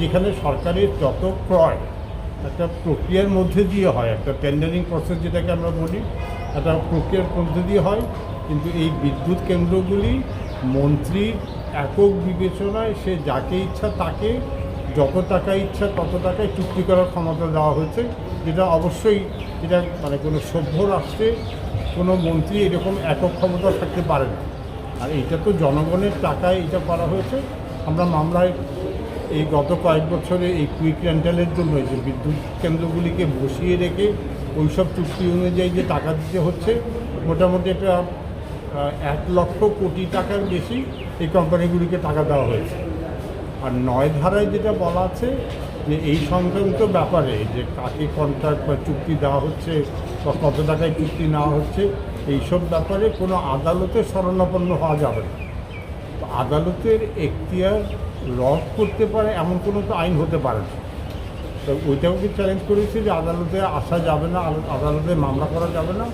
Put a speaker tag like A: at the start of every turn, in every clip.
A: যেখানে সরকারের যত ক্রয়, একটা প্রক্রিয়ার মধ্যে দিয়ে হয়, একটা টেন্ডারিং প্রসেস যেটাকে আমরা বলি, একটা প্রক্রিয়ার মধ্যে দিয়ে হয়, কিন্তু এই বিদ্যুৎ কেন্দ্রগুলি মন্ত্রীর একক বিবেচনায় সে যাকে ইচ্ছা তাকে, যত টাকা ইচ্ছা তত টাকায় চুক্তি করার ক্ষমতা দেওয়া হয়েছে, যেটা অবশ্যই এটা মানে কোনো সভ্য রাষ্ট্রে কোনো মন্ত্রী এরকম একক ক্ষমতা থাকতে পারে না। আর এটা তো জনগণের টাকায় এটা করা হয়েছে। আমরা মামলায় এই গত কয়েক বছরে এই কুইক রেন্টালের জন্য যে বিদ্যুৎ কেন্দ্রগুলিকে বসিয়ে রেখে ওই সব চুক্তি অনুযায়ী যে টাকা দিতে হচ্ছে, মোটামুটি একটা এক লক্ষ কোটি টাকার বেশি এই কোম্পানিগুলিকে টাকা দেওয়া হয়েছে। আর নয় ধারায় যেটা বলা আছে যে এই সংক্রান্ত ব্যাপারে যে কাকে কন্ট্রাক্ট বা চুক্তি দেওয়া হচ্ছে বা কত টাকায় চুক্তি নেওয়া হচ্ছে, এইসব ব্যাপারে কোনো আদালতে শরণাপন্ন হওয়া যাবে না। আদালতের এখতিয়ার রদ করতে পারে, এমন কোনো তো আইন হতে পারে না। তো ওইটাকে চ্যালেঞ্জ করেছি যে আদালতে আসা যাবে না, আদালতে মামলা করা যাবে না,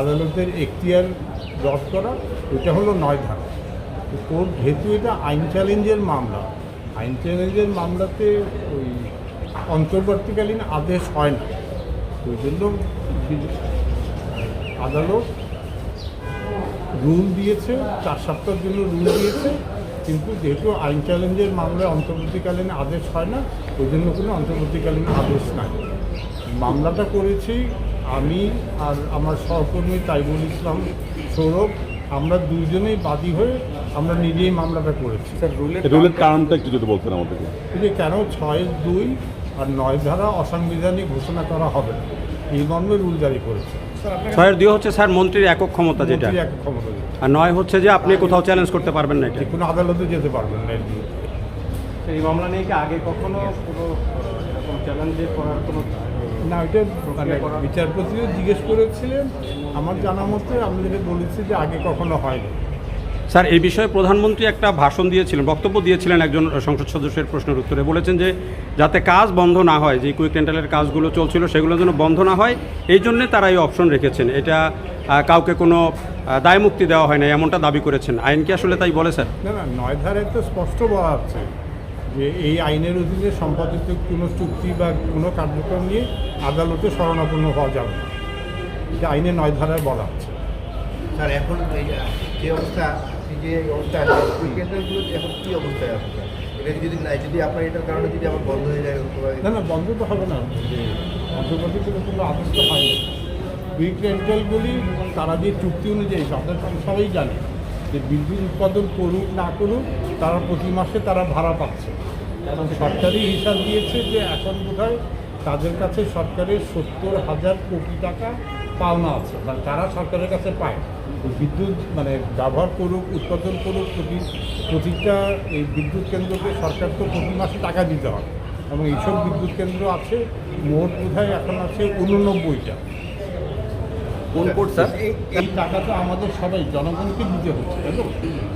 A: আদালতের এখতিয়ার রদ করা ওইটা হলো নয় ধারা। কোর্ট, যেহেতু এটা আইন চ্যালেঞ্জের মামলা, আইন চ্যালেঞ্জের মামলাতে ওই অন্তর্বর্তীকালীন আদেশ হয় না। ওই জন্য আদালত রুল দিয়েছে, চার সপ্তাহের জন্য রুল দিয়েছে কিন্তু যেহেতু আইন চ্যালেঞ্জের মামলায় অন্তর্বর্তীকালীন আদেশ হয় না ওই জন্য কোনো অন্তর্বর্তীকালীন আদেশ নাই। মামলাটা করেছি আমি আর আমার সহকর্মী তাইবুল ইসলাম সৌরভ। আমরা দুইজনেই বাদী হয়ে আমরা নিজেই মামলাটা করেছি।
B: রুলের কারণটা একটু যদি বলতেন আমাদেরকে।
A: যে কেন ছয় দুই আর নয় ধারা অসাংবিধানিক ঘোষণা করা হবে না? এই মর্মে রুল জারি করেছে।
C: ছয়ের দুই হচ্ছে স্যার মন্ত্রীর একক ক্ষমতা যেটা
A: ক্ষমতা।
C: আর নয় হচ্ছে যে আপনি কোথাও চ্যালেঞ্জ করতে পারবেন না এটা
A: যে কোনো আদালতে যেতে পারবেন না এর।
D: এই মামলা নিয়ে কি আগে কখনো কোনো এরকম চ্যালেঞ্জে করার কোনো
A: না ওইটা মানে বিচারপতিও জিজ্ঞেস করেছিলেন আমার জানা মতে আমি যেটা বলেছি যে আগে কখনো হয়নি
C: স্যার এই বিষয়ে প্রধানমন্ত্রী একটা ভাষণ দিয়েছিলেন বক্তব্য দিয়েছিলেন একজন সংসদ সদস্যের প্রশ্নের উত্তরে। বলেছেন যে যাতে কাজ বন্ধ না হয় যে কুইক রেন্টালের কাজগুলো চলছিল সেগুলো যেন বন্ধ না হয় এই জন্যে তারা এই অপশন রেখেছেন। এটা কাউকে কোনো আহ, দায়মুক্তি দেওয়া হয় না এমনটা দাবি করেছেন। আইন কি আসলে তাই বলে স্যার?
A: না না নয় ধারায় তো স্পষ্ট বলা হচ্ছে যে এই আইনের অধীনে সম্পাদিত কোনো চুক্তি বা কোনো কার্যক্রম নিয়ে আদালতে শরণাপন্ন হওয়া যাবে না। এটা আইনে নয় ধারায় বলা হচ্ছে।
E: স্যার এখন যে অবস্থা যে অবস্থা আছে এখন কী অবস্থায় আছে? এটা যদি যদি আপনার এটার কারণে যদি বন্ধ হয়ে যায়
A: না না, বন্ধ তো হবে না। কোনো রেন্টালগুলি তারা যে চুক্তি অনুযায়ী সবাই জানে যে বিদ্যুৎ উৎপাদন করুক, না করুক, তারা প্রতি মাসে তারা ভাড়া পাচ্ছে। এবং সরকারি হিসাব দিয়েছে যে এখন বোধহয় তাদের কাছে সরকারের সত্তর হাজার কোটি টাকা পাওনা আছে মানে তারা সরকারের কাছে পায় বিদ্যুৎ মানে ব্যবহার করুক উৎপাদন করুক প্রতি প্রতিটা এই বিদ্যুৎ কেন্দ্রকে সরকার তো প্রতি মাসে টাকা দিতে হবে। এবং এইসব বিদ্যুৎ কেন্দ্র আছে মোট বোধহয় এখন আছে উননব্বইটা।
B: কোন স্যার?
A: এই টাকা তো আমাদের সবাই জনগণকে দিতে হচ্ছে তাই তো?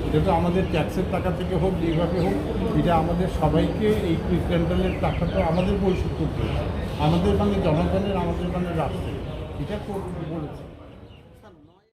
A: এটা তো আমাদের ট্যাক্সের টাকা থেকে হোক যেভাবে হোক এটা আমাদের সবাইকে এই কুইক রেন্টালের টাকা তো আমাদের পরিশোধ করতে হচ্ছে। আমাদের মানে জনগণের আমাদের মানে রাষ্ট্রের। এটা করতে বলেছে।